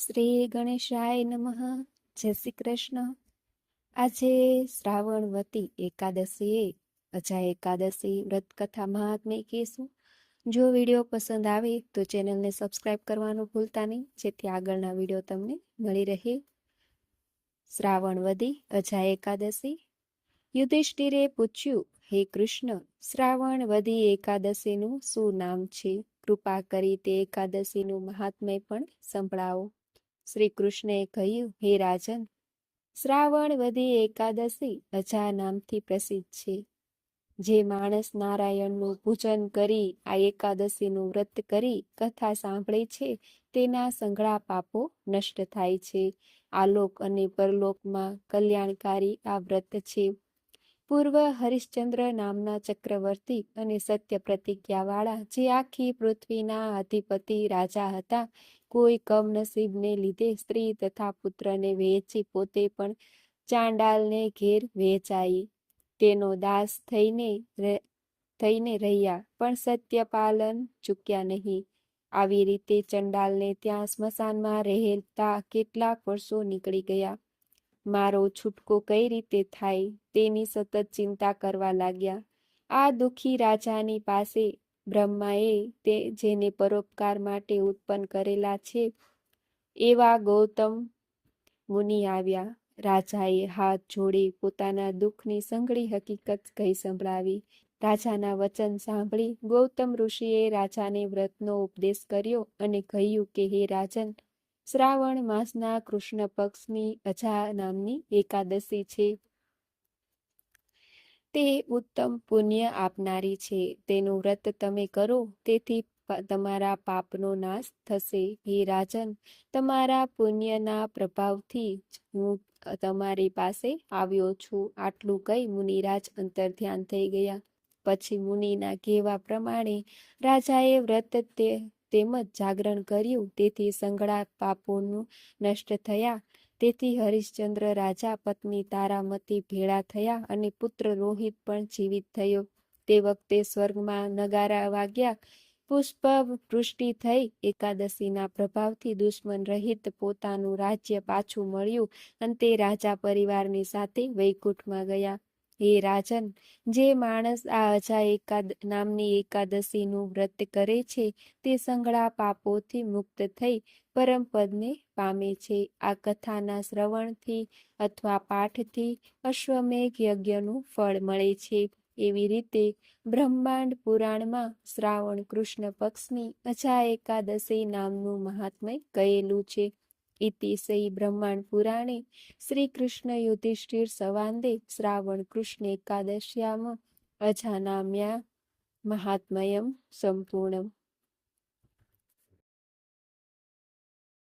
શ્રી ગણેશાય નમઃ. જય શ્રી કૃષ્ણ. આજે શ્રાવણવતી એકાદશીએ, અજા એકાદશી વ્રત કથા મહાત્મ્ય કહીશું જો વીડિયો પસંદ આવે તો ચેનલને સબસ્ક્રાઇબ કરવાનું ભૂલતા નહીં, જેથી આગળના વીડિયો તમને મળી રહે. શ્રાવણવદી અજા એકાદશી. યુધિષ્ઠિરે પૂછ્યું, હે કૃષ્ણ શ્રાવણવદી એકાદશીનું શું નામ છે? કૃપા કરી તે એકાદશીનું મહાત્મ્ય પણ સંભળાવો. શ્રી કૃષ્ણે કહ્યું, હે રાજન, શ્રાવણ વધી એકાદશી અજા નામથી પ્રસિદ્ધ છે. જે માણસ નારાયણનું પૂજન કરી, આ એકાદશીનું વ્રત કરી, કથા સાંભળે છે, તેના સંઘળા પાપો નષ્ટ થાય છે. આલોક અને પરલોકમાં કલ્યાણકારી આ વ્રત છે. પૂર્વ હરિશ્ચંદ્ર નામના ચક્રવર્તી અને સત્ય પ્રતિજ્ઞાવાળા, જે આખી પૃથ્વીના અધિપતિ રાજા હતા કોઈ કમનસીબને લીધે સ્ત્રી તથા પુત્રને વહેંચી પોતે પણ ચાંડાલને ઘેર વહેંચાઈ તેનો દાસ થઈને થઈને રહ્યા, પણ સત્ય પાલન ચૂક્યા નહીં. આવી રીતે ચંડાલને ત્યાં સ્મશાનમાં રહેતા કેટલાક વર્ષો નીકળી ગયા. મારો છૂટકો કઈ રીતે થાય તેની સતત ચિંતા કરવા લાગ્યા. આ દુઃખી રાજાની પાસે બ્રહ્માએ તે જેને પરોપકાર માટે ઉત્પન્ન કરેલા છે, એવા ગૌતમ મુનિ આવ્યા. રાજાએ હાથ જોડી પોતાના દુઃખની સંઘળી હકીકત કહી સંભળાવી. રાજાના વચન સાંભળી ગૌતમ ઋષિએ રાજાને વ્રતનો ઉપદેશ કર્યો અને કહ્યું કે, હે રાજન, શ્રાવણ માસના કૃષ્ણ પક્ષની અજા નામની એકાદશી છે. તે ઉત્તમ પુણ્ય આપનારી છે. તેનું વ્રત તમે કરો, તેથી તમારા પાપનો નાશ થશે. હે રાજન, તમારા પુણ્યના પ્રભાવથી હું તમારી પાસે આવ્યો છું. આટલું કહી મુનિરાજ અંતર ધ્યાન થઈ ગયા. પછી મુનિના કહેવા પ્રમાણે રાજાએ વ્રત તે, તેમજ જાગરણ કર્યું. તેથી સંગળા પાપોનું નષ્ટ થયા. તેથી હરિશ્ચંદ્ર રાજા પત્ની તારામતી ભેળા થયા અને પુત્ર રોહિત પણ જીવિત થયો. તે વખતે સ્વર્ગમાં નગારા વાગ્યા. પુષ્પ વૃષ્ટિ થઈ. એકાદશીના પ્રભાવથી દુશ્મન રહિત પોતાનું રાજ્ય પાછું મળ્યું. અને તે રાજા પરિવારની સાથે વૈકુંઠમાં ગયા. હે રાજન, જે માણસ આ અજા એકાદ, નામની એકાદશીનું વ્રત કરે છે, તે સંગળા પાપોથી મુક્ત થઈ પરમપદને પામે છે. આ કથાના શ્રવણથી અથવા પાઠથી અશ્વમેઘ યજ્ઞનું ફળ મળે છે. એવી રીતે બ્રહ્માંડ પુરાણમાં શ્રાવણ કૃષ્ણ પક્ષની અજા એકાદશી નામનું મહાત્મય કહેલું છે. ઇતિશ્રી બ્રહ્માંડ પુરાણે શ્રી કૃષ્ણ યુધિષ્ઠિર સવાંદે શ્રાવણ કૃષ્ણ એકાદશ્યામ અજાનામ્યા મહાત્મયમ સંપૂર્ણમ.